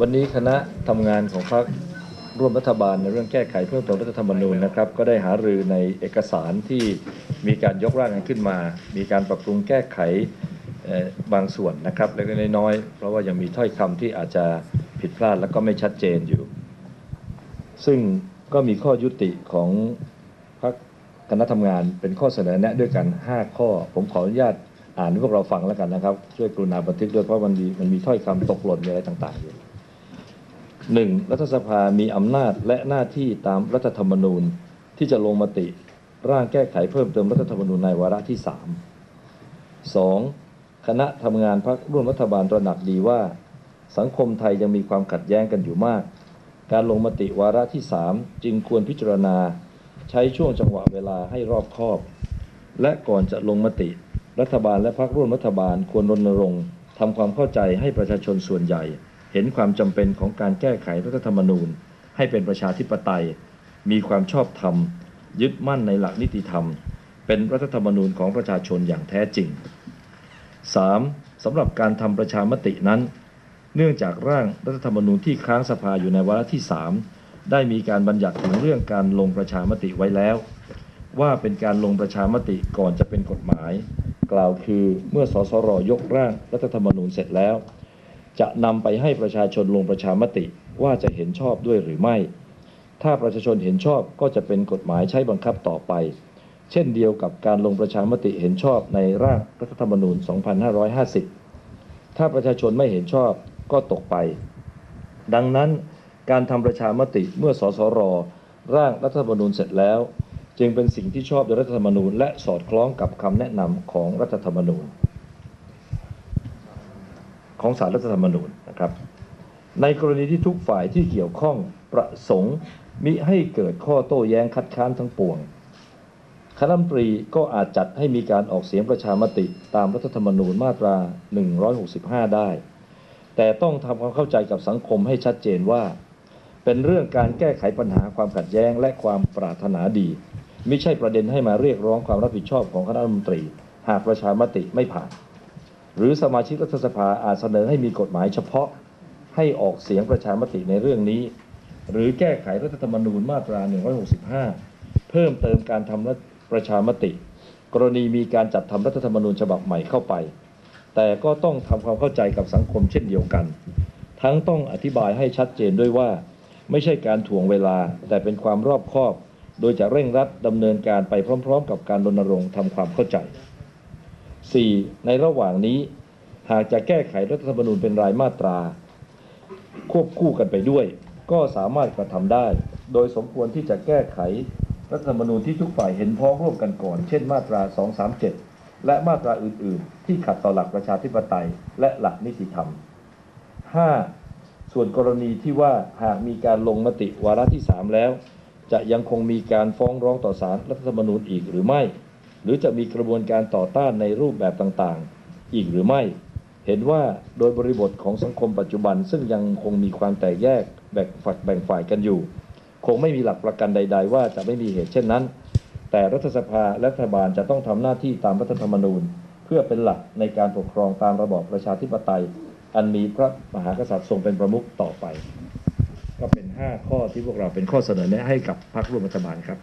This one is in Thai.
วันนี้คณะทำงานของพรรคร่วมรัฐบาลในเรื่องแก้ไขเพิ่มเติมรัฐธรรมนูญนะครับ ก็ได้หารือในเอกสารที่มีการยกร่างกันขึ้นมา มีการปรับปรุงแก้ไขบางส่วนนะครับเล็กๆน้อยๆเพราะว่ายังมีถ้อยคำที่อาจจะผิดพลาดและก็ไม่ชัดเจนอยู่ ซึ่งก็มีข้อยุติของพรรคคณะทำงานเป็นข้อเสนอแนะด้วยกัน 5 ข้อ ผมขออนุญาตอ่านให้พวกเราฟังแล้วกันนะครับ ช่วยกรุณาบันทึกด้วยเพราะมันมีมันมีถ้อยคำตกหล่นมีอะไรต่าง ๆ อยู่ หนึ่งรัฐสภามีอำนาจและหน้าที่ตามรัฐธรรมนูญที่จะลงมติร่างแก้ไขเพิ่มเติมรัฐธรรมนูญในวาระที่3 2. คณะทำงานพรรคร่วมรัฐบาลตระหนักดีว่า สังคมไทยยังมีความขัดแย้งกันอยู่มาก การลงมติวาระที่3จึงควรพิจารณาใช้ช่วงจังหวะเวลาให้รอบคอบ และก่อนจะลงมติ รัฐบาลและพรรคร่วมรัฐบาลควรรณรงค์ทำความเข้าใจให้ประชาชนส่วนใหญ่ เห็นความจำเป็นของการแก้ไขรัฐธรรมนูญ ให้เป็นประชาธิปไตย มีความชอบธรรม ยึดมั่นในหลักนิติธรรม เป็นรัฐธรรมนูญของประชาชนอย่างแท้จริง 3. สำหรับการทำประชามตินั้น เนื่องจากร่างรัฐธรรมนูญที่ค้างสภาอยู่ในวาระที่ 3 ได้มีการบัญญัติถึงเรื่องการลงประชามติไว้แล้ว ว่าเป็นการลงประชามติก่อนจะเป็นกฎหมาย กล่าวคือเมื่อสสรยกร่างรัฐธรรมนูญเสร็จแล้ว จะนำไปให้ประชาชนลงประชามติว่าจะเห็นชอบด้วยหรือไม่ ถ้าประชาชนเห็นชอบก็จะเป็นกฎหมายใช้บังคับต่อไป เช่นเดียวกับการลงประชามติเห็นชอบในร่างรัฐธรรมนูญ 2550 ถ้าประชาชนไม่เห็นชอบก็ตกไป ดังนั้นการทำประชามติเมื่อสสรร่างรัฐธรรมนูญเสร็จแล้ว จึงเป็นสิ่งที่ชอบโดยรัฐธรรมนูญ และสอดคล้องกับคำแนะนำของรัฐธรรมนูญ ของสารรัฐธรรมนูญนะครับ ในกรณีที่ทุกฝ่ายที่เกี่ยวข้องประสงค์มิให้เกิดข้อโต้แย้งคัดค้านทั้งปวง คณะรัฐมนตรีก็อาจจัดให้มีการออกเสียงประชามติตามรัฐธรรมนูญมาตรา 165 ได้ แต่ต้องทำความเข้าใจกับสังคมให้ชัดเจนว่า เป็นเรื่องการแก้ไขปัญหาความขัดแย้งและความปรารถนาดีไม่ใช่ประเด็นให้มาเรียกร้องความรับผิดชอบของคณะรัฐมนตรี หากประชามติไม่ผ่าน หรือสมาชิกรัฐสภาอาจเสนอให้มีกฎหมายเฉพาะให้ออกเสียงประชามติในเรื่องนี้ หรือแก้ไขรัฐธรรมนูญมาตรา 165 เพิ่มเติมการทำรัฐประชามติ กรณีมีการจัดทำรัฐธรรมนูญฉบับใหม่เข้าไป แต่ก็ต้องทำความเข้าใจกับสังคมเช่นเดียวกัน ทั้งต้องอธิบายให้ชัดเจนด้วยว่า ไม่ใช่การถ่วงเวลาแต่เป็นความรอบคอบ โดยจะเร่งรัดดำเนินการไปพร้อม ๆ กับการรณรงค์ทำความเข้าใจ 4. ในระหว่างนี้หากจะแก้ไขรัฐธรรมนูญเป็นรายมาตรา ควบคู่กันไปด้วย ก็สามารถกระทำได้ โดยสมควรที่จะแก้ไขรัฐธรรมนูญที่ทุกฝ่ายเห็นพ้องร่วมกันก่อน เช่นมาตรา 237 และมาตราอื่น ๆ ที่ขัดต่อหลักประชาธิปไตยและหลักนิติธรรม 5. ส่วนกรณีที่ว่าหากมีการลงมติวาระที่ 3 แล้ว จะยังคงมีการฟ้องร้องต่อศาลรัฐธรรมนูญอีกหรือไม่ หรือจะมีกระบวนการต่อต้านในรูปแบบต่างๆ อีกหรือไม่ เห็นว่าโดยบริบทของสังคมปัจจุบัน ซึ่งยังคงมีความแตกแยกแบ่งฝักแบ่งฝ่ายกันอยู่ คงไม่มีหลักประกันใด ๆ ว่าจะไม่มีเหตุเช่นนั้น แต่รัฐสภาและรัฐบาลจะต้องทำหน้าที่ตามรัฐธรรมนูญ เพื่อเป็นหลักในการปกครองตามระบอบประชาธิปไตย อันมีพระมหากษัตริย์ทรงเป็นประมุขต่อไป ก็เป็น 5 ข้อที่พวกเราเป็นข้อเสนอแนะให้กับพรรคร่วมรัฐบาลครับ